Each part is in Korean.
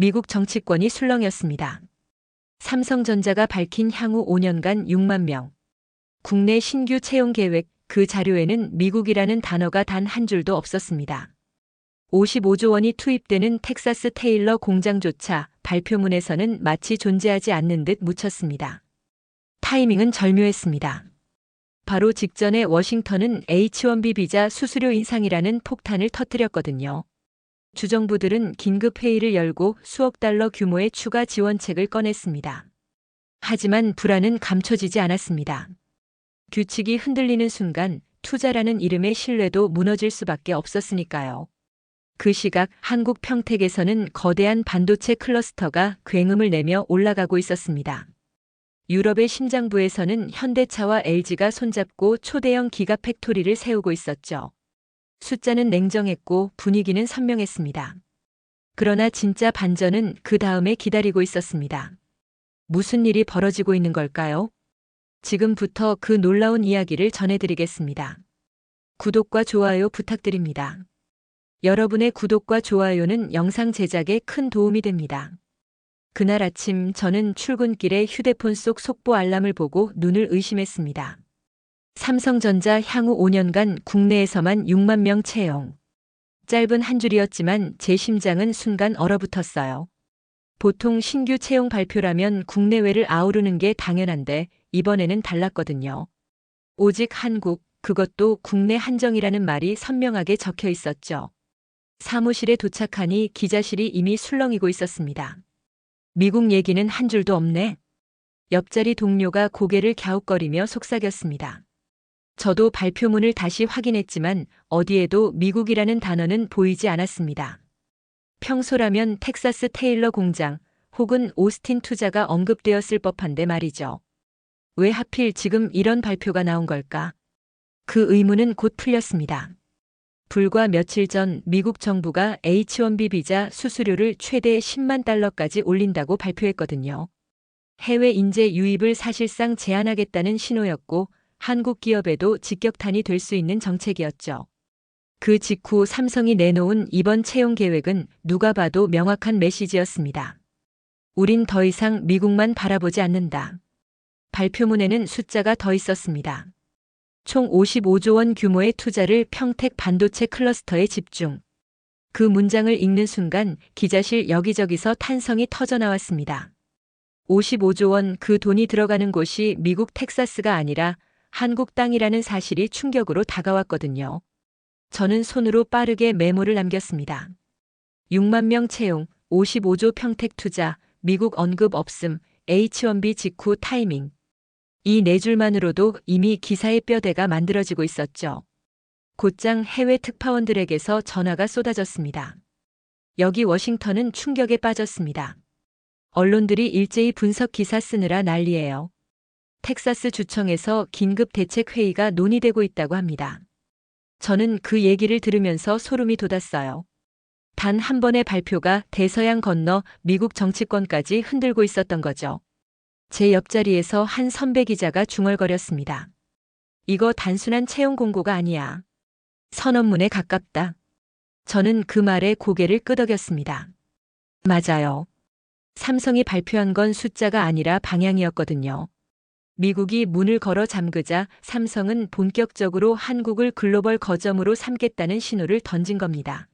미국 정치권이 술렁였습니다. 삼성전자가 밝힌 향후 5년간 6만 명. 국내 신규 채용 계획 그 자료에는 미국이라는 단어가 단 한 줄도 없었습니다. 55조 원이 투입되는 텍사스 테일러 공장조차 발표문에서는 마치 존재하지 않는 듯 묻혔습니다. 타이밍은 절묘했습니다. 바로 직전에 워싱턴은 H1B 비자 수수료 인상이라는 폭탄을 터뜨렸거든요. 주정부들은 긴급 회의를 열고 수억 달러 규모의 추가 지원책을 꺼냈습니다. 하지만 불안은 감춰지지 않았습니다. 규칙이 흔들리는 순간 투자라는 이름의 신뢰도 무너질 수밖에 없었으니까요. 그 시각 한국 평택에서는 거대한 반도체 클러스터가 굉음을 내며 올라가고 있었습니다. 유럽의 심장부에서는 현대차와 LG가 손잡고 초대형 기가 팩토리를 세우고 있었죠. 숫자는 냉정했고 분위기는 선명했습니다. 그러나 진짜 반전은 그 다음에 기다리고 있었습니다. 무슨 일이 벌어지고 있는 걸까요? 지금부터 그 놀라운 이야기를 전해드리겠습니다. 구독과 좋아요 부탁드립니다. 여러분의 구독과 좋아요는 영상 제작에 큰 도움이 됩니다. 그날 아침 저는 출근길에 휴대폰 속 속보 알람을 보고 눈을 의심했습니다. 삼성전자 향후 5년간 국내에서만 6만 명 채용. 짧은 한 줄이었지만 제 심장은 순간 얼어붙었어요. 보통 신규 채용 발표라면 국내외를 아우르는 게 당연한데 이번에는 달랐거든요. 오직 한국, 그것도 국내 한정이라는 말이 선명하게 적혀 있었죠. 사무실에 도착하니 기자실이 이미 술렁이고 있었습니다. 미국 얘기는 한 줄도 없네. 옆자리 동료가 고개를 갸웃거리며 속삭였습니다. 저도 발표문을 다시 확인했지만 어디에도 미국이라는 단어는 보이지 않았습니다. 평소라면 텍사스 테일러 공장 혹은 오스틴 투자가 언급되었을 법한데 말이죠. 왜 하필 지금 이런 발표가 나온 걸까? 그 의문은 곧 풀렸습니다. 불과 며칠 전 미국 정부가 H1B 비자 수수료를 최대 10만 달러까지 올린다고 발표했거든요. 해외 인재 유입을 사실상 제한하겠다는 신호였고 한국 기업에도 직격탄이 될 수 있는 정책이었죠. 그 직후 삼성이 내놓은 이번 채용 계획은 누가 봐도 명확한 메시지였습니다. 우린 더 이상 미국만 바라보지 않는다. 발표문에는 숫자가 더 있었습니다. 총 55조 원 규모의 투자를 평택 반도체 클러스터에 집중. 그 문장을 읽는 순간 기자실 여기저기서 탄성이 터져 나왔습니다. 55조 원 그 돈이 들어가는 곳이 미국 텍사스가 아니라 한국 땅이라는 사실이 충격으로 다가왔거든요. 저는 손으로 빠르게 메모를 남겼습니다. 6만 명 채용, 55조 평택 투자, 미국 언급 없음, H1B 직후 타이밍. 이 네 줄만으로도 이미 기사의 뼈대가 만들어지고 있었죠. 곧장 해외 특파원들에게서 전화가 쏟아졌습니다. 여기 워싱턴은 충격에 빠졌습니다. 언론들이 일제히 분석 기사 쓰느라 난리예요. 텍사스 주청에서 긴급 대책 회의가 논의되고 있다고 합니다. 저는 그 얘기를 들으면서 소름이 돋았어요. 단 한 번의 발표가 대서양 건너 미국 정치권까지 흔들고 있었던 거죠. 제 옆자리에서 한 선배 기자가 중얼거렸습니다. 이거 단순한 채용 공고가 아니야. 선언문에 가깝다. 저는 그 말에 고개를 끄덕였습니다. 맞아요. 삼성이 발표한 건 숫자가 아니라 방향이었거든요. 미국이 문을 걸어 잠그자 삼성은 본격적으로 한국을 글로벌 거점으로 삼겠다는 신호를 던진 겁니다.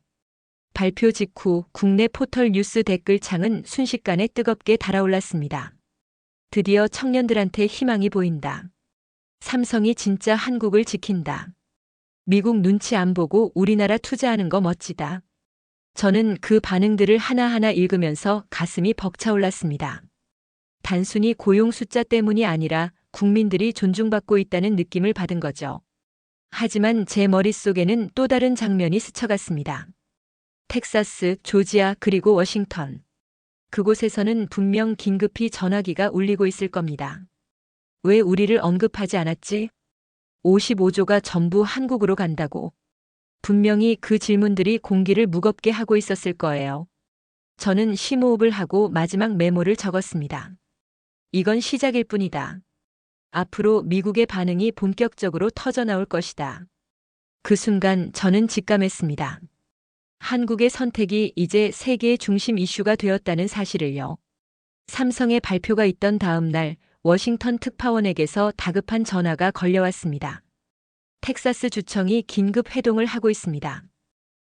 발표 직후 국내 포털 뉴스 댓글창은 순식간에 뜨겁게 달아올랐습니다. 드디어 청년들한테 희망이 보인다. 삼성이 진짜 한국을 지킨다. 미국 눈치 안 보고 우리나라 투자하는 거 멋지다. 저는 그 반응들을 하나하나 읽으면서 가슴이 벅차올랐습니다. 단순히 고용 숫자 때문이 아니라 국민들이 존중받고 있다는 느낌을 받은 거죠. 하지만 제 머릿속에는 또 다른 장면이 스쳐갔습니다. 텍사스, 조지아, 그리고 워싱턴. 그곳에서는 분명 긴급히 전화기가 울리고 있을 겁니다. 왜 우리를 언급하지 않았지? 55조가 전부 한국으로 간다고. 분명히 그 질문들이 공기를 무겁게 하고 있었을 거예요. 저는 심호흡을 하고 마지막 메모를 적었습니다. 이건 시작일 뿐이다. 앞으로 미국의 반응이 본격적으로 터져나올 것이다. 그 순간 저는 직감했습니다. 한국의 선택이 이제 세계의 중심 이슈가 되었다는 사실을요. 삼성의 발표가 있던 다음 날 워싱턴 특파원에게서 다급한 전화가 걸려왔습니다. 텍사스 주청이 긴급 회동을 하고 있습니다.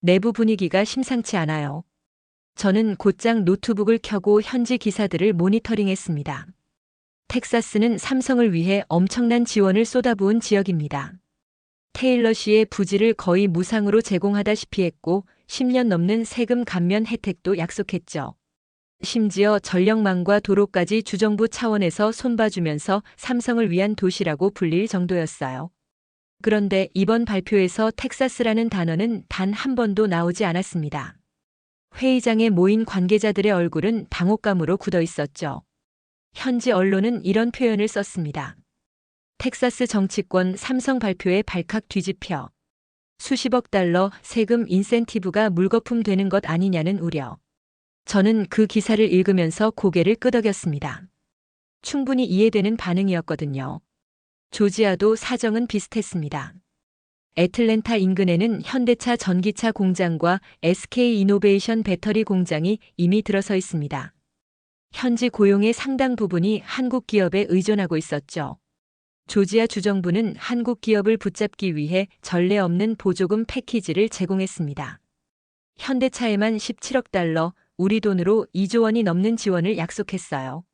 내부 분위기가 심상치 않아요. 저는 곧장 노트북을 켜고 현지 기사들을 모니터링했습니다. 텍사스는 삼성을 위해 엄청난 지원을 쏟아부은 지역입니다. 테일러 씨의 부지를 거의 무상으로 제공하다시피 했고 10년 넘는 세금 감면 혜택도 약속했죠. 심지어 전력망과 도로까지 주정부 차원에서 손봐주면서 삼성을 위한 도시라고 불릴 정도였어요. 그런데 이번 발표에서 텍사스라는 단어는 단 한 번도 나오지 않았습니다. 회의장에 모인 관계자들의 얼굴은 당혹감으로 굳어 있었죠. 현지 언론은 이런 표현을 썼습니다. 텍사스 정치권 삼성 발표에 발칵 뒤집혀 수십억 달러 세금 인센티브가 물거품 되는 것 아니냐는 우려. 저는 그 기사를 읽으면서 고개를 끄덕였습니다. 충분히 이해되는 반응이었거든요. 조지아도 사정은 비슷했습니다. 애틀랜타 인근에는 현대차 전기차 공장과 SK 이노베이션 배터리 공장이 이미 들어서 있습니다. 현지 고용의 상당 부분이 한국 기업에 의존하고 있었죠. 조지아 주정부는 한국 기업을 붙잡기 위해 전례 없는 보조금 패키지를 제공했습니다. 현대차에만 17억 달러, 우리 돈으로 2조 원이 넘는 지원을 약속했어요.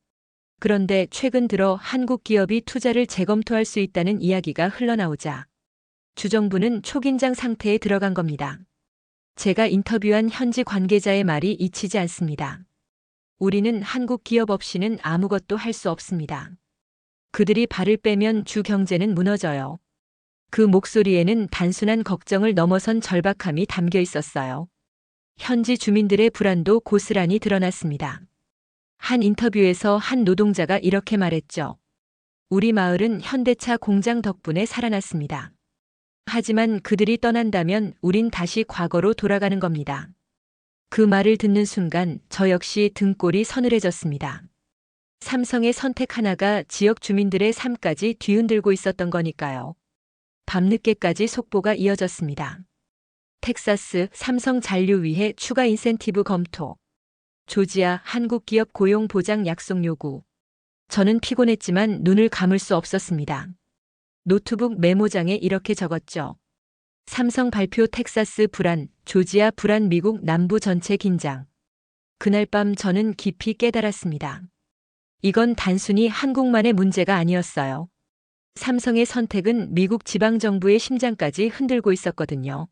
그런데 최근 들어 한국 기업이 투자를 재검토할 수 있다는 이야기가 흘러나오자 주정부는 초긴장 상태에 들어간 겁니다. 제가 인터뷰한 현지 관계자의 말이 잊히지 않습니다. 우리는 한국 기업 없이는 아무것도 할 수 없습니다. 그들이 발을 빼면 주 경제는 무너져요. 그 목소리에는 단순한 걱정을 넘어선 절박함이 담겨 있었어요. 현지 주민들의 불안도 고스란히 드러났습니다. 한 인터뷰에서 한 노동자가 이렇게 말했죠. 우리 마을은 현대차 공장 덕분에 살아났습니다. 하지만 그들이 떠난다면 우린 다시 과거로 돌아가는 겁니다. 그 말을 듣는 순간 저 역시 등골이 서늘해졌습니다. 삼성의 선택 하나가 지역 주민들의 삶까지 뒤흔들고 있었던 거니까요. 밤늦게까지 속보가 이어졌습니다. 텍사스 삼성 잔류위해 추가 인센티브 검토. 조지아 한국 기업 고용 보장 약속 요구. 저는 피곤했지만 눈을 감을 수 없었습니다. 노트북 메모장에 이렇게 적었죠. 삼성 발표 텍사스 불안, 조지아 불안 미국 남부 전체 긴장. 그날 밤 저는 깊이 깨달았습니다. 이건 단순히 한국만의 문제가 아니었어요. 삼성의 선택은 미국 지방정부의 심장까지 흔들고 있었거든요.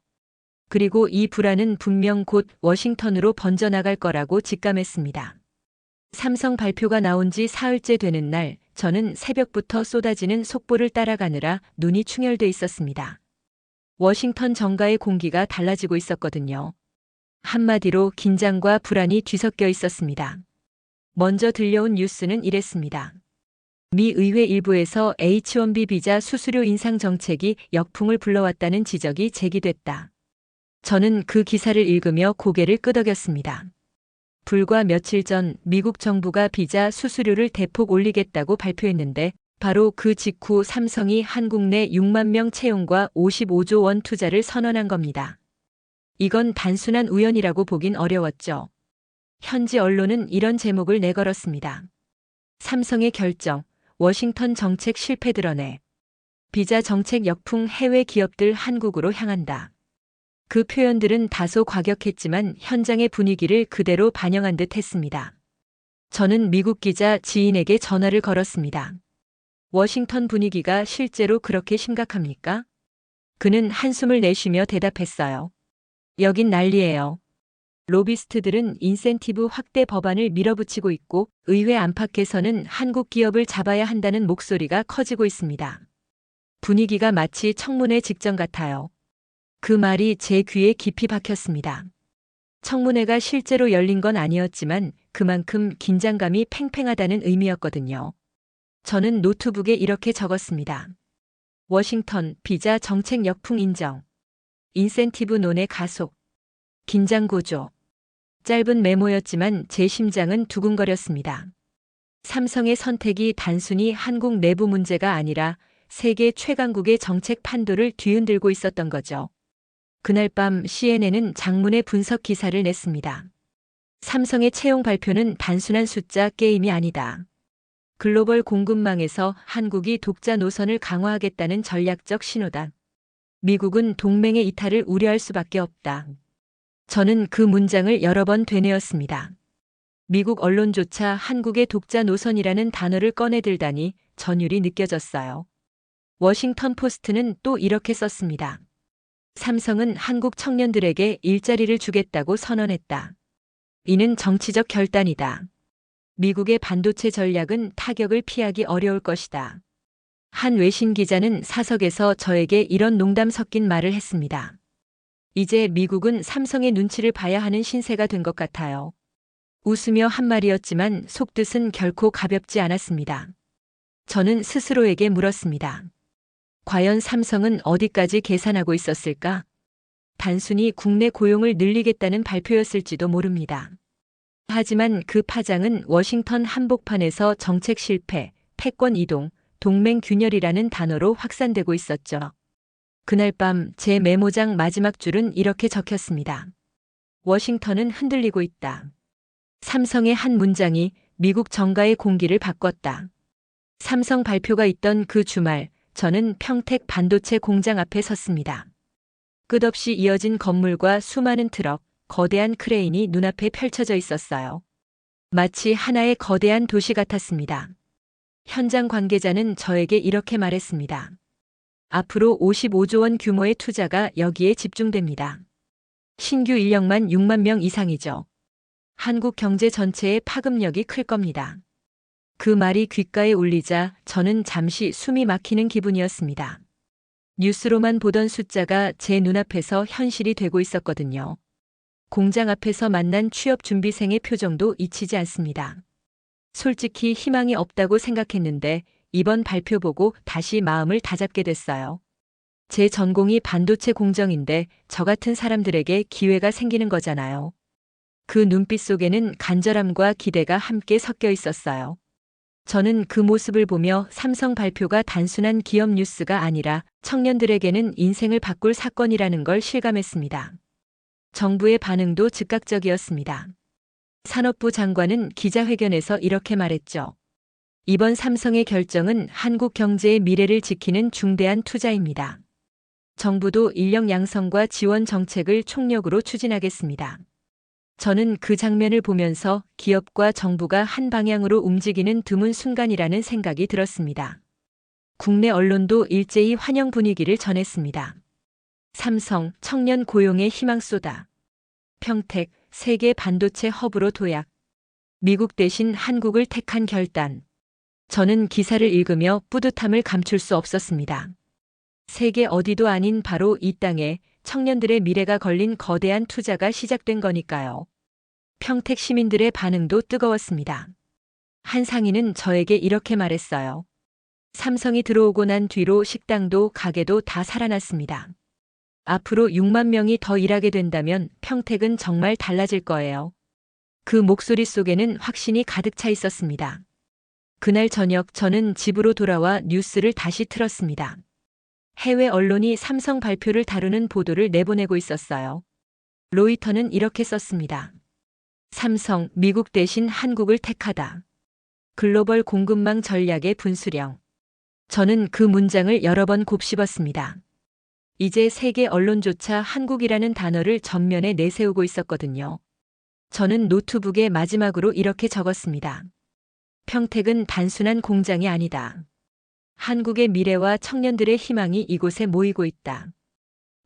그리고 이 불안은 분명 곧 워싱턴으로 번져나갈 거라고 직감했습니다. 삼성 발표가 나온 지 사흘째 되는 날, 저는 새벽부터 쏟아지는 속보를 따라가느라 눈이 충혈돼 있었습니다. 워싱턴 정가의 공기가 달라지고 있었거든요. 한마디로 긴장과 불안이 뒤섞여 있었습니다. 먼저 들려온 뉴스는 이랬습니다. 미 의회 일부에서 H1B 비자 수수료 인상 정책이 역풍을 불러왔다는 지적이 제기됐다. 저는 그 기사를 읽으며 고개를 끄덕였습니다. 불과 며칠 전 미국 정부가 비자 수수료를 대폭 올리겠다고 발표했는데 바로 그 직후 삼성이 한국 내 6만 명 채용과 55조 원 투자를 선언한 겁니다. 이건 단순한 우연이라고 보긴 어려웠죠. 현지 언론은 이런 제목을 내걸었습니다. 삼성의 결정, 워싱턴 정책 실패 드러내. 비자 정책 역풍 해외 기업들 한국으로 향한다. 그 표현들은 다소 과격했지만 현장의 분위기를 그대로 반영한 듯 했습니다. 저는 미국 기자 지인에게 전화를 걸었습니다. 워싱턴 분위기가 실제로 그렇게 심각합니까? 그는 한숨을 내쉬며 대답했어요. 여긴 난리예요. 로비스트들은 인센티브 확대 법안을 밀어붙이고 있고 의회 안팎에서는 한국 기업을 잡아야 한다는 목소리가 커지고 있습니다. 분위기가 마치 청문회 직전 같아요. 그 말이 제 귀에 깊이 박혔습니다. 청문회가 실제로 열린 건 아니었지만 그만큼 긴장감이 팽팽하다는 의미였거든요. 저는 노트북에 이렇게 적었습니다. 워싱턴 비자 정책 역풍 인정. 인센티브 논의 가속. 긴장 고조. 짧은 메모였지만 제 심장은 두근거렸습니다. 삼성의 선택이 단순히 한국 내부 문제가 아니라 세계 최강국의 정책 판도를 뒤흔들고 있었던 거죠. 그날 밤 CNN은 장문의 분석 기사를 냈습니다. 삼성의 채용 발표는 단순한 숫자 게임이 아니다. 글로벌 공급망에서 한국이 독자 노선을 강화하겠다는 전략적 신호다. 미국은 동맹의 이탈을 우려할 수밖에 없다. 저는 그 문장을 여러 번 되뇌었습니다. 미국 언론조차 한국의 독자 노선이라는 단어를 꺼내들다니 전율이 느껴졌어요. 워싱턴 포스트는 또 이렇게 썼습니다. 삼성은 한국 청년들에게 일자리를 주겠다고 선언했다. 이는 정치적 결단이다. 미국의 반도체 전략은 타격을 피하기 어려울 것이다. 한 외신 기자는 사석에서 저에게 이런 농담 섞인 말을 했습니다. 이제 미국은 삼성의 눈치를 봐야 하는 신세가 된 것 같아요. 웃으며 한 말이었지만 속뜻은 결코 가볍지 않았습니다. 저는 스스로에게 물었습니다. 과연 삼성은 어디까지 계산하고 있었을까? 단순히 국내 고용을 늘리겠다는 발표였을지도 모릅니다. 하지만 그 파장은 워싱턴 한복판에서 정책 실패, 패권 이동, 동맹 균열이라는 단어로 확산되고 있었죠. 그날 밤 제 메모장 마지막 줄은 이렇게 적혔습니다. 워싱턴은 흔들리고 있다. 삼성의 한 문장이 미국 정가의 공기를 바꿨다. 삼성 발표가 있던 그 주말, 저는 평택 반도체 공장 앞에 섰습니다. 끝없이 이어진 건물과 수많은 트럭, 거대한 크레인이 눈앞에 펼쳐져 있었어요. 마치 하나의 거대한 도시 같았습니다. 현장 관계자는 저에게 이렇게 말했습니다. 앞으로 55조 원 규모의 투자가 여기에 집중됩니다. 신규 인력만 6만 명 이상이죠. 한국 경제 전체의 파급력이 클 겁니다. 그 말이 귓가에 울리자 저는 잠시 숨이 막히는 기분이었습니다. 뉴스로만 보던 숫자가 제 눈앞에서 현실이 되고 있었거든요. 공장 앞에서 만난 취업 준비생의 표정도 잊히지 않습니다. 솔직히 희망이 없다고 생각했는데 이번 발표 보고 다시 마음을 다잡게 됐어요. 제 전공이 반도체 공정인데 저 같은 사람들에게 기회가 생기는 거잖아요. 그 눈빛 속에는 간절함과 기대가 함께 섞여 있었어요. 저는 그 모습을 보며 삼성 발표가 단순한 기업 뉴스가 아니라 청년들에게는 인생을 바꿀 사건이라는 걸 실감했습니다. 정부의 반응도 즉각적이었습니다. 산업부 장관은 기자회견에서 이렇게 말했죠. 이번 삼성의 결정은 한국 경제의 미래를 지키는 중대한 투자입니다. 정부도 인력 양성과 지원 정책을 총력으로 추진하겠습니다. 저는 그 장면을 보면서 기업과 정부가 한 방향으로 움직이는 드문 순간이라는 생각이 들었습니다. 국내 언론도 일제히 환영 분위기를 전했습니다. 삼성, 청년 고용의 희망 쏘다. 평택, 세계 반도체 허브로 도약. 미국 대신 한국을 택한 결단. 저는 기사를 읽으며 뿌듯함을 감출 수 없었습니다. 세계 어디도 아닌 바로 이 땅에 청년들의 미래가 걸린 거대한 투자가 시작된 거니까요. 평택 시민들의 반응도 뜨거웠습니다. 한 상인은 저에게 이렇게 말했어요. 삼성이 들어오고 난 뒤로 식당도 가게도 다 살아났습니다. 앞으로 6만 명이 더 일하게 된다면 평택은 정말 달라질 거예요. 그 목소리 속에는 확신이 가득 차 있었습니다. 그날 저녁 저는 집으로 돌아와 뉴스를 다시 틀었습니다. 해외 언론이 삼성 발표를 다루는 보도를 내보내고 있었어요. 로이터는 이렇게 썼습니다. 삼성, 미국 대신 한국을 택하다. 글로벌 공급망 전략의 분수령. 저는 그 문장을 여러 번 곱씹었습니다. 이제 세계 언론조차 한국이라는 단어를 전면에 내세우고 있었거든요. 저는 노트북에 마지막으로 이렇게 적었습니다. 평택은 단순한 공장이 아니다. 한국의 미래와 청년들의 희망이 이곳에 모이고 있다.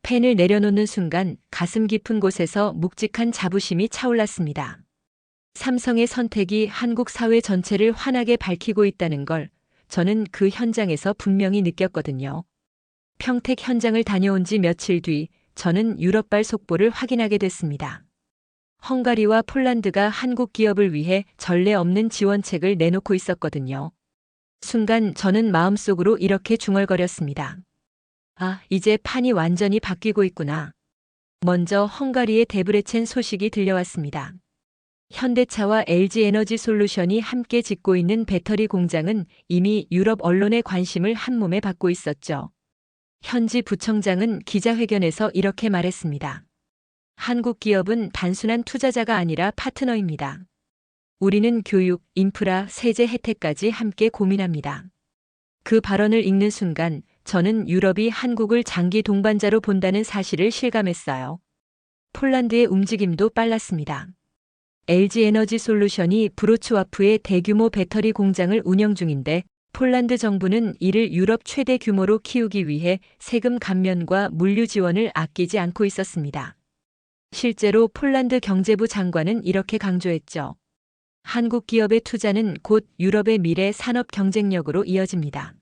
펜을 내려놓는 순간 가슴 깊은 곳에서 묵직한 자부심이 차올랐습니다. 삼성의 선택이 한국 사회 전체를 환하게 밝히고 있다는 걸 저는 그 현장에서 분명히 느꼈거든요. 평택 현장을 다녀온 지 며칠 뒤 저는 유럽발 속보를 확인하게 됐습니다. 헝가리와 폴란드가 한국 기업을 위해 전례 없는 지원책을 내놓고 있었거든요. 순간 저는 마음속으로 이렇게 중얼거렸습니다. 아, 이제 판이 완전히 바뀌고 있구나. 먼저 헝가리의 데브레첸 소식이 들려왔습니다. 현대차와 LG 에너지 솔루션이 함께 짓고 있는 배터리 공장은 이미 유럽 언론의 관심을 한몸에 받고 있었죠. 현지 부청장은 기자회견에서 이렇게 말했습니다. 한국 기업은 단순한 투자자가 아니라 파트너입니다. 우리는 교육, 인프라, 세제 혜택까지 함께 고민합니다. 그 발언을 읽는 순간 저는 유럽이 한국을 장기 동반자로 본다는 사실을 실감했어요. 폴란드의 움직임도 빨랐습니다. LG 에너지 솔루션이 브로츠와프의 대규모 배터리 공장을 운영 중인데 폴란드 정부는 이를 유럽 최대 규모로 키우기 위해 세금 감면과 물류 지원을 아끼지 않고 있었습니다. 실제로 폴란드 경제부 장관은 이렇게 강조했죠. 한국 기업의 투자는 곧 유럽의 미래 산업 경쟁력으로 이어집니다.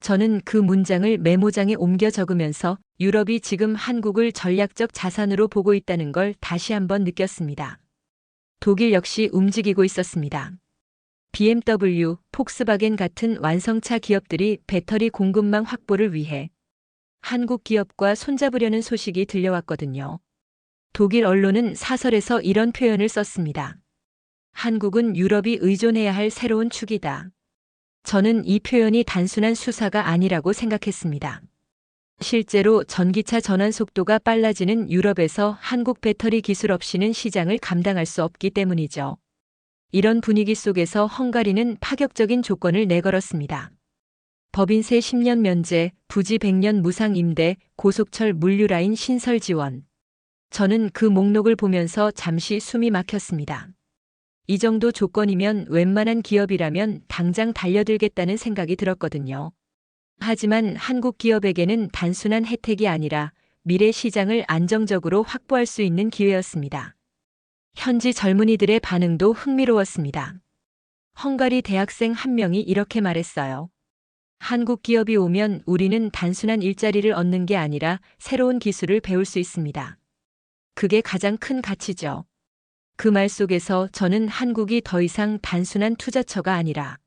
저는 그 문장을 메모장에 옮겨 적으면서 유럽이 지금 한국을 전략적 자산으로 보고 있다는 걸 다시 한번 느꼈습니다. 독일 역시 움직이고 있었습니다. BMW, 폭스바겐 같은 완성차 기업들이 배터리 공급망 확보를 위해 한국 기업과 손잡으려는 소식이 들려왔거든요. 독일 언론은 사설에서 이런 표현을 썼습니다. 한국은 유럽이 의존해야 할 새로운 축이다. 저는 이 표현이 단순한 수사가 아니라고 생각했습니다. 실제로 전기차 전환 속도가 빨라지는 유럽에서 한국 배터리 기술 없이는 시장을 감당할 수 없기 때문이죠. 이런 분위기 속에서 헝가리는 파격적인 조건을 내걸었습니다. 법인세 10년 면제, 부지 100년 무상 임대, 고속철 물류라인 신설 지원. 저는 그 목록을 보면서 잠시 숨이 막혔습니다. 이 정도 조건이면 웬만한 기업이라면 당장 달려들겠다는 생각이 들었거든요. 하지만 한국 기업에게는 단순한 혜택이 아니라 미래 시장을 안정적으로 확보할 수 있는 기회였습니다. 현지 젊은이들의 반응도 흥미로웠습니다. 헝가리 대학생 한 명이 이렇게 말했어요. 한국 기업이 오면 우리는 단순한 일자리를 얻는 게 아니라 새로운 기술을 배울 수 있습니다. 그게 가장 큰 가치죠. 그 말 속에서 저는 한국이 더 이상 단순한 투자처가 아니라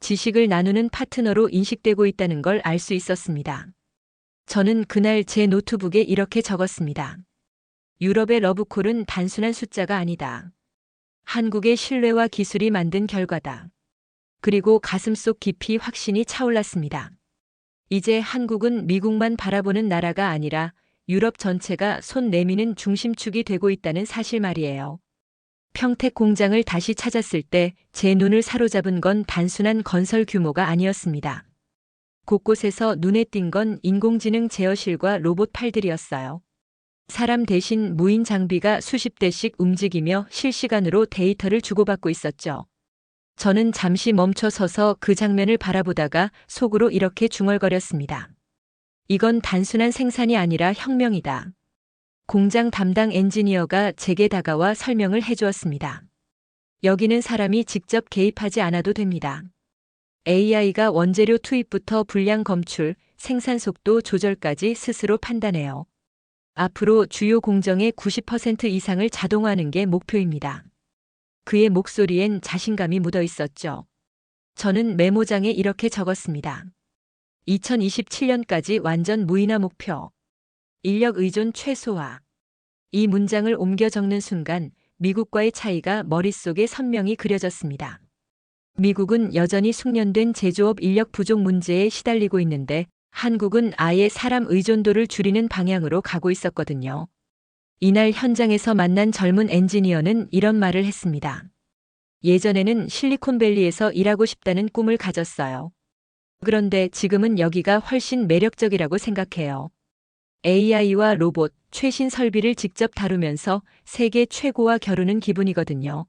지식을 나누는 파트너로 인식되고 있다는 걸 알 수 있었습니다. 저는 그날 제 노트북에 이렇게 적었습니다. 유럽의 러브콜은 단순한 숫자가 아니다. 한국의 신뢰와 기술이 만든 결과다. 그리고 가슴속 깊이 확신이 차올랐습니다. 이제 한국은 미국만 바라보는 나라가 아니라 유럽 전체가 손 내미는 중심축이 되고 있다는 사실 말이에요. 평택 공장을 다시 찾았을 때 제 눈을 사로잡은 건 단순한 건설 규모가 아니었습니다. 곳곳에서 눈에 띈 건 인공지능 제어실과 로봇 팔들이었어요. 사람 대신 무인 장비가 수십 대씩 움직이며 실시간으로 데이터를 주고받고 있었죠. 저는 잠시 멈춰 서서 그 장면을 바라보다가 속으로 이렇게 중얼거렸습니다. 이건 단순한 생산이 아니라 혁명이다. 공장 담당 엔지니어가 제게 다가와 설명을 해주었습니다. 여기는 사람이 직접 개입하지 않아도 됩니다. AI가 원재료 투입부터 분량 검출, 생산 속도 조절까지 스스로 판단해요. 앞으로 주요 공정의 90% 이상을 자동화하는 게 목표입니다. 그의 목소리엔 자신감이 묻어 있었죠. 저는 메모장에 이렇게 적었습니다. 2027년까지 완전 무인화 목표. 인력 의존 최소화. 이 문장을 옮겨 적는 순간 미국과의 차이가 머릿속에 선명히 그려졌습니다. 미국은 여전히 숙련된 제조업 인력 부족 문제에 시달리고 있는데 한국은 아예 사람 의존도를 줄이는 방향으로 가고 있었거든요. 이날 현장에서 만난 젊은 엔지니어는 이런 말을 했습니다. 예전에는 실리콘밸리에서 일하고 싶다는 꿈을 가졌어요. 그런데 지금은 여기가 훨씬 매력적이라고 생각해요. AI와 로봇, 최신 설비를 직접 다루면서 세계 최고와 겨루는 기분이거든요.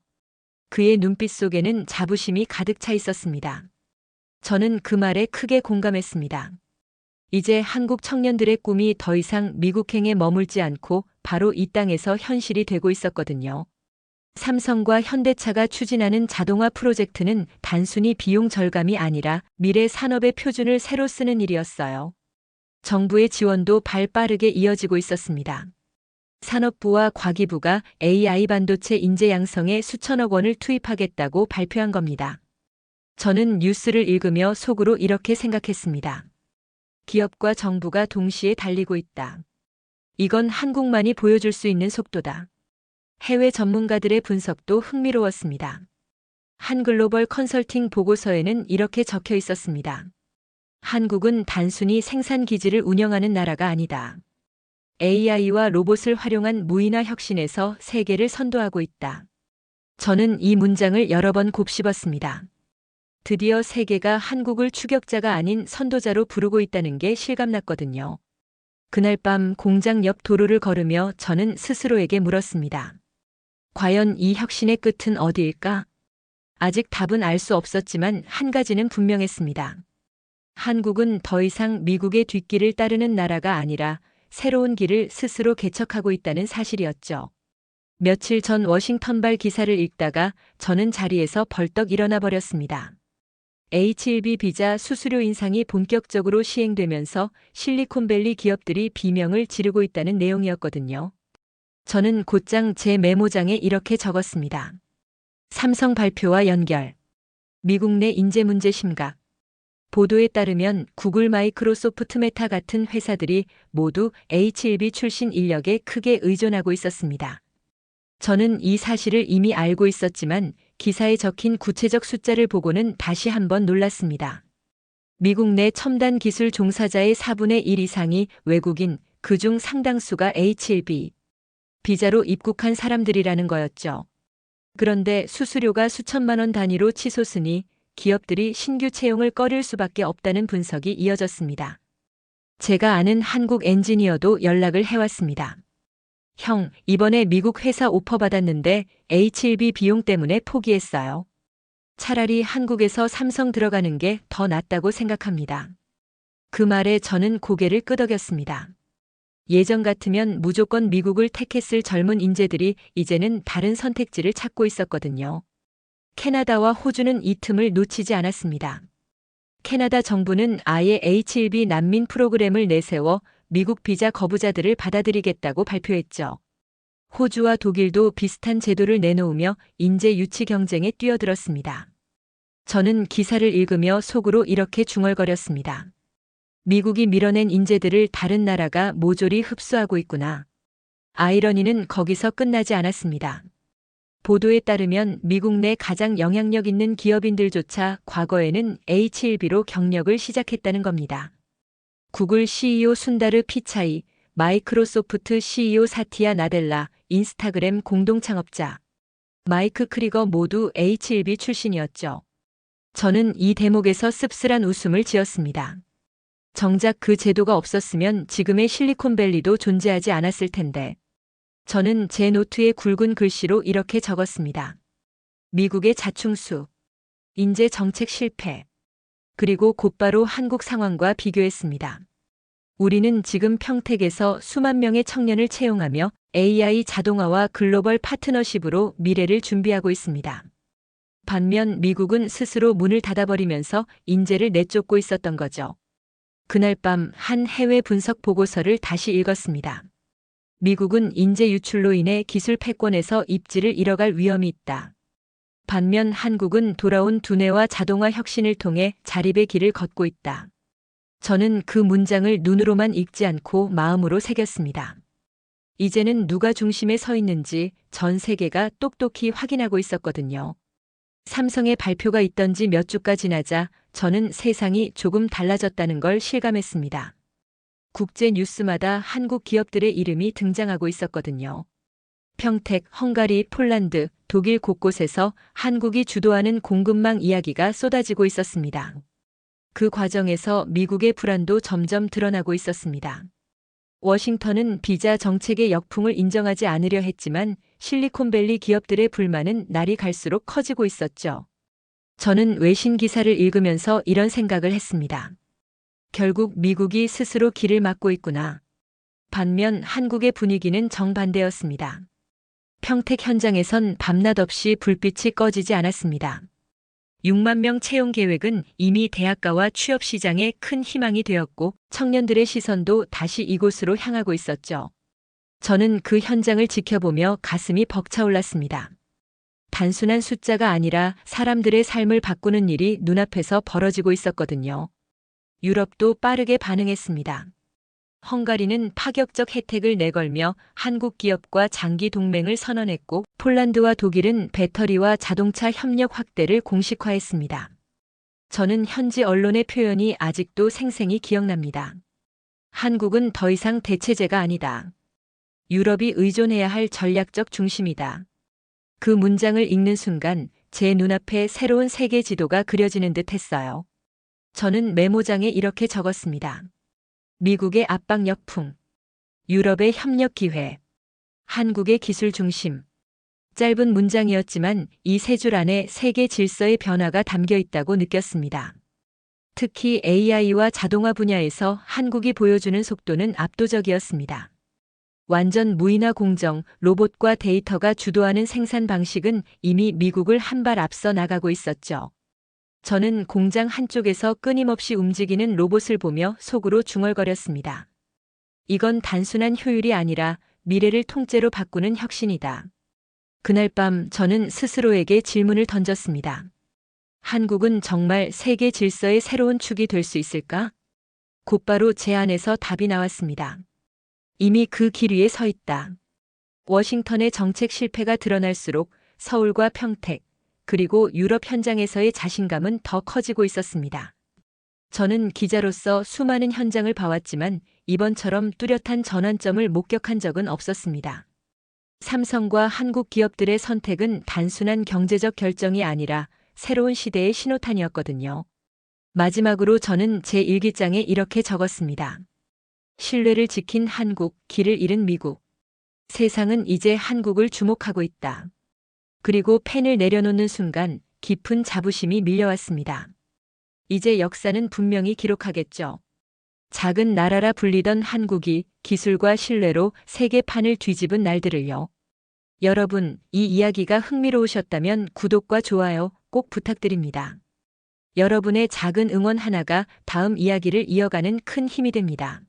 그의 눈빛 속에는 자부심이 가득 차 있었습니다. 저는 그 말에 크게 공감했습니다. 이제 한국 청년들의 꿈이 더 이상 미국행에 머물지 않고 바로 이 땅에서 현실이 되고 있었거든요. 삼성과 현대차가 추진하는 자동화 프로젝트는 단순히 비용 절감이 아니라 미래 산업의 표준을 새로 쓰는 일이었어요. 정부의 지원도 발 빠르게 이어지고 있었습니다. 산업부와 과기부가 AI 반도체 인재 양성에 수천억 원을 투입하겠다고 발표한 겁니다. 저는 뉴스를 읽으며 속으로 이렇게 생각했습니다. 기업과 정부가 동시에 달리고 있다. 이건 한국만이 보여줄 수 있는 속도다. 해외 전문가들의 분석도 흥미로웠습니다. 한 글로벌 컨설팅 보고서에는 이렇게 적혀 있었습니다. 한국은 단순히 생산 기지를 운영하는 나라가 아니다. AI와 로봇을 활용한 무인화 혁신에서 세계를 선도하고 있다. 저는 이 문장을 여러 번 곱씹었습니다. 드디어 세계가 한국을 추격자가 아닌 선도자로 부르고 있다는 게 실감났거든요. 그날 밤 공장 옆 도로를 걸으며 저는 스스로에게 물었습니다. 과연 이 혁신의 끝은 어디일까? 아직 답은 알 수 없었지만 한 가지는 분명했습니다. 한국은 더 이상 미국의 뒷길을 따르는 나라가 아니라 새로운 길을 스스로 개척하고 있다는 사실이었죠. 며칠 전 워싱턴발 기사를 읽다가 저는 자리에서 벌떡 일어나 버렸습니다. H1B 비자 수수료 인상이 본격적으로 시행되면서 실리콘밸리 기업들이 비명을 지르고 있다는 내용이었거든요. 저는 곧장 제 메모장에 이렇게 적었습니다. 삼성 발표와 연결. 미국 내 인재 문제 심각. 보도에 따르면 구글 마이크로소프트 메타 같은 회사들이 모두 H1B 출신 인력에 크게 의존하고 있었습니다. 저는 이 사실을 이미 알고 있었지만 기사에 적힌 구체적 숫자를 보고는 다시 한번 놀랐습니다. 미국 내 첨단 기술 종사자의 4분의 1 이상이 외국인, 그중 상당수가 H1B 비자로 입국한 사람들이라는 거였죠. 그런데 수수료가 수천만 원 단위로 치솟으니 기업들이 신규 채용을 꺼릴 수밖에 없다는 분석이 이어졌습니다. 제가 아는 한국 엔지니어도 연락을 해왔습니다. 형, 이번에 미국 회사 오퍼 받았는데 H1B 비용 때문에 포기했어요. 차라리 한국에서 삼성 들어가는 게 더 낫다고 생각합니다. 그 말에 저는 고개를 끄덕였습니다. 예전 같으면 무조건 미국을 택했을 젊은 인재들이 이제는 다른 선택지를 찾고 있었거든요. 캐나다와 호주는 이 틈을 놓치지 않았습니다. 캐나다 정부는 아예 H1B 난민 프로그램을 내세워 미국 비자 거부자들을 받아들이겠다고 발표했죠. 호주와 독일도 비슷한 제도를 내놓으며 인재 유치 경쟁에 뛰어들었습니다. 저는 기사를 읽으며 속으로 이렇게 중얼거렸습니다. 미국이 밀어낸 인재들을 다른 나라가 모조리 흡수하고 있구나. 아이러니는 거기서 끝나지 않았습니다. 보도에 따르면 미국 내 가장 영향력 있는 기업인들조차 과거에는 H1B로 경력을 시작했다는 겁니다. 구글 CEO 순다르 피차이, 마이크로소프트 CEO 사티아 나델라, 인스타그램 공동 창업자 마이크 크리거 모두 H1B 출신이었죠. 저는 이 대목에서 씁쓸한 웃음을 지었습니다. 정작 그 제도가 없었으면 지금의 실리콘밸리도 존재하지 않았을 텐데. 저는 제 노트에 굵은 글씨로 이렇게 적었습니다. 미국의 자충수, 인재 정책 실패, 그리고 곧바로 한국 상황과 비교했습니다. 우리는 지금 평택에서 수만 명의 청년을 채용하며 AI 자동화와 글로벌 파트너십으로 미래를 준비하고 있습니다. 반면 미국은 스스로 문을 닫아버리면서 인재를 내쫓고 있었던 거죠. 그날 밤 한 해외 분석 보고서를 다시 읽었습니다. 미국은 인재 유출로 인해 기술 패권에서 입지를 잃어갈 위험이 있다. 반면 한국은 돌아온 두뇌와 자동화 혁신을 통해 자립의 길을 걷고 있다. 저는 그 문장을 눈으로만 읽지 않고 마음으로 새겼습니다. 이제는 누가 중심에 서 있는지 전 세계가 똑똑히 확인하고 있었거든요. 삼성의 발표가 있던 지 몇 주가 지나자 저는 세상이 조금 달라졌다는 걸 실감했습니다. 국제 뉴스마다 한국 기업들의 이름이 등장하고 있었거든요. 평택, 헝가리, 폴란드, 독일 곳곳에서 한국이 주도하는 공급망 이야기가 쏟아지고 있었습니다. 그 과정에서 미국의 불안도 점점 드러나고 있었습니다. 워싱턴은 비자 정책의 역풍을 인정하지 않으려 했지만 실리콘밸리 기업들의 불만은 날이 갈수록 커지고 있었죠. 저는 외신 기사를 읽으면서 이런 생각을 했습니다. 결국 미국이 스스로 길을 막고 있구나. 반면 한국의 분위기는 정반대였습니다. 평택 현장에선 밤낮 없이 불빛이 꺼지지 않았습니다. 6만 명 채용 계획은 이미 대학가와 취업 시장에 큰 희망이 되었고 청년들의 시선도 다시 이곳으로 향하고 있었죠. 저는 그 현장을 지켜보며 가슴이 벅차올랐습니다. 단순한 숫자가 아니라 사람들의 삶을 바꾸는 일이 눈앞에서 벌어지고 있었거든요. 유럽도 빠르게 반응했습니다. 헝가리는 파격적 혜택을 내걸며 한국 기업과 장기 동맹을 선언했고 폴란드와 독일은 배터리와 자동차 협력 확대를 공식화했습니다. 저는 현지 언론의 표현이 아직도 생생히 기억납니다. 한국은 더 이상 대체제가 아니다. 유럽이 의존해야 할 전략적 중심이다. 그 문장을 읽는 순간 제 눈앞에 새로운 세계 지도가 그려지는 듯 했어요. 저는 메모장에 이렇게 적었습니다. 미국의 압박 역풍, 유럽의 협력 기회, 한국의 기술 중심. 짧은 문장이었지만 이 세 줄 안에 세계 질서의 변화가 담겨 있다고 느꼈습니다. 특히 AI와 자동화 분야에서 한국이 보여주는 속도는 압도적이었습니다. 완전 무인화 공정, 로봇과 데이터가 주도하는 생산 방식은 이미 미국을 한 발 앞서 나가고 있었죠. 저는 공장 한쪽에서 끊임없이 움직이는 로봇을 보며 속으로 중얼거렸습니다. 이건 단순한 효율이 아니라 미래를 통째로 바꾸는 혁신이다. 그날 밤 저는 스스로에게 질문을 던졌습니다. 한국은 정말 세계 질서의 새로운 축이 될 수 있을까? 곧바로 제 안에서 답이 나왔습니다. 이미 그 길 위에 서 있다. 워싱턴의 정책 실패가 드러날수록 서울과 평택, 그리고 유럽 현장에서의 자신감은 더 커지고 있었습니다. 저는 기자로서 수많은 현장을 봐왔지만 이번처럼 뚜렷한 전환점을 목격한 적은 없었습니다. 삼성과 한국 기업들의 선택은 단순한 경제적 결정이 아니라 새로운 시대의 신호탄이었거든요. 마지막으로 저는 제 일기장에 이렇게 적었습니다. 신뢰를 지킨 한국, 길을 잃은 미국. 세상은 이제 한국을 주목하고 있다. 그리고 펜을 내려놓는 순간 깊은 자부심이 밀려왔습니다. 이제 역사는 분명히 기록하겠죠. 작은 나라라 불리던 한국이 기술과 신뢰로 세계판을 뒤집은 날들을요. 여러분, 이 이야기가 흥미로우셨다면 구독과 좋아요 꼭 부탁드립니다. 여러분의 작은 응원 하나가 다음 이야기를 이어가는 큰 힘이 됩니다.